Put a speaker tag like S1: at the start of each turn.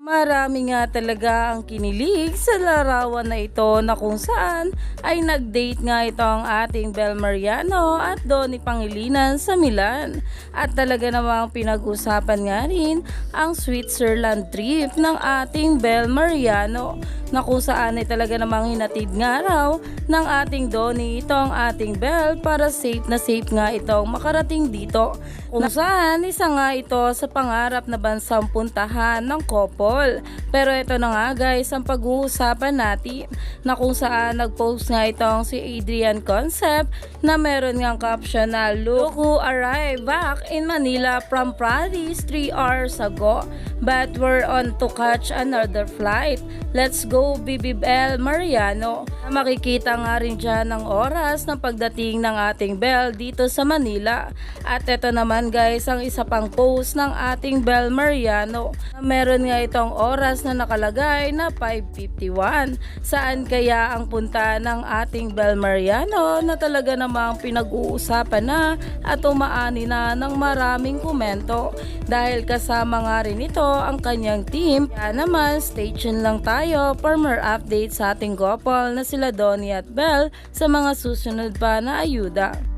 S1: Marami nga talaga ang kinilig sa larawan na ito na kung saan ay nag-date nga ito ang ating Bel Mariano at Donnie Pangilinan sa Milan. At talaga namang pinag-usapan nga rin ang Switzerland trip ng ating Bel Mariano na kung saan ay talaga namang hinatid nga raw ng ating Donnie itong ating Bel para safe na safe nga itong makarating dito. Kung saan isa nga ito sa pangarap na bansang puntahan ng couple. Pero ito na nga guys ang pag-uusapan natin na kung saan nag-post nga itong si Adrian Concept na meron ngang caption na Look who arrived back in Manila from Paris 3 hours ago but we're on to catch another flight. Let's go BBL Mariano. Makikita nga rin dyan ang oras ng pagdating ng ating Bell dito sa Manila. At ito naman guys ang isa pang post ng ating Bell Mariano. Meron nga itong oras na nakalagay na 5.51. Saan kaya ang punta ng ating Bell Mariano na talaga namang pinag-uusapan na at umaani na ng maraming komento. Dahil kasama nga rin ito ang kanyang team. Kaya naman stay tuned lang tayo for more updates sa ating couple na sila Donnie at Bell sa mga susunod pa na ayuda.